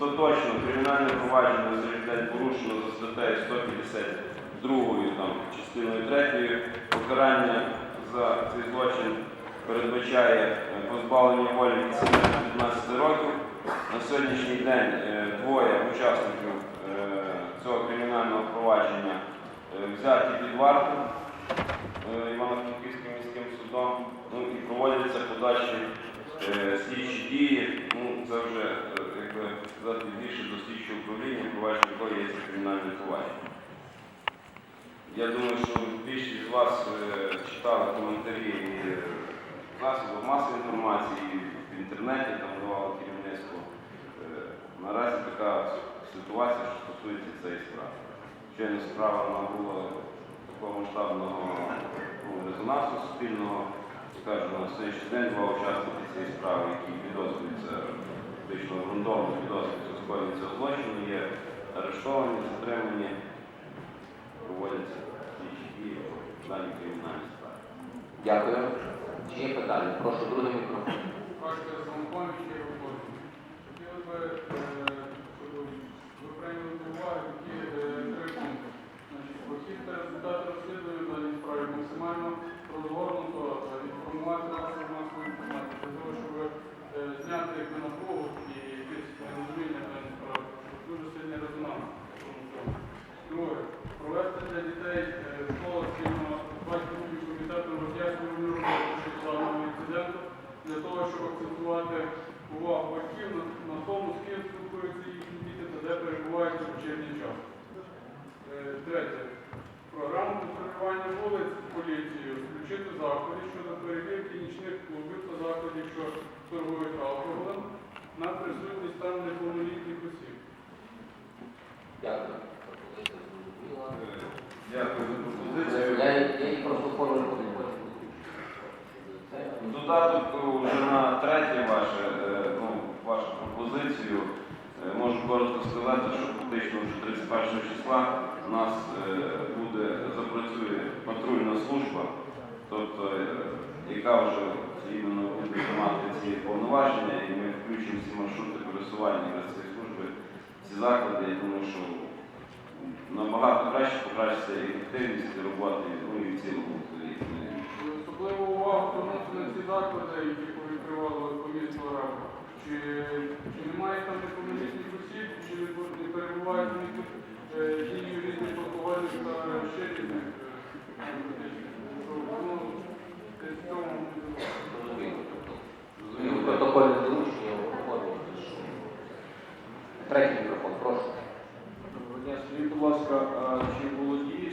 остаточно кримінальне провадження за порушено за статтею 152 там, частиною 3. Покарання за цей злочин передбачає е, позбавлення волі від 7 до 15 років. На сьогоднішній день е, двоє учасників е, цього кримінального провадження взяті під варту Івано-Франківським міським судом ну, і проводяться подальші слідчі дії. Ну, це вже, сказати, більше до управління, провадження якої є кримінальне провадження. Я думаю, що більшість з вас е, читали коментарі е, в засобах масової інформації, в інтернеті там давало керівництво. Е, Наразі така ситуація, що стосується цієї справи. Щойно справа набула такого масштабного ну, резонансу суспільного. Скажу, на сьогоднішній день два учасники цієї справи, які фактично грунтовно підозрюється цього злочину, є арештовані, затримані, проводяться слідчі дії кримінальні даній кримінальній справі. Дякую. Чи є питання? Прошу, другий мікрофон. Самопоміч є. Хотіли би, включити щодо перевірки нічних клубів та закладів, що торгують алкоголем на присутність там неповнолітніх осіб. Дякую. Е, Дякую за пропозицію. я її. Додаток вже на третє ваше, е, ну, вашу пропозицію. Е, Можу коротко сказати, що фактично вже 31 числа у нас буде запрацює патрульна служба, тобто, е, яка вже іменно буде мати ці повноваження, і ми включимо всі маршрути пересування цієї служби, ці заклади. Я думаю, що набагато краще покращиться ефективність роботи, ну і в цілому. Особливу увагу на ці заклади, які повідкривали по місту Раба. Чи, чи немає там неповнолітніх осіб, чи не бу- не перебувають в них тут е, дії різних алкогольних та ще різних е, наркотичних. Що, ну, десь в цьому Зрозуміло. Зрозуміло. Протокольне доручення оформлено. Третій мікрофон, прошу. Доброго дня, скажіть, будь ласка, чи чи володіє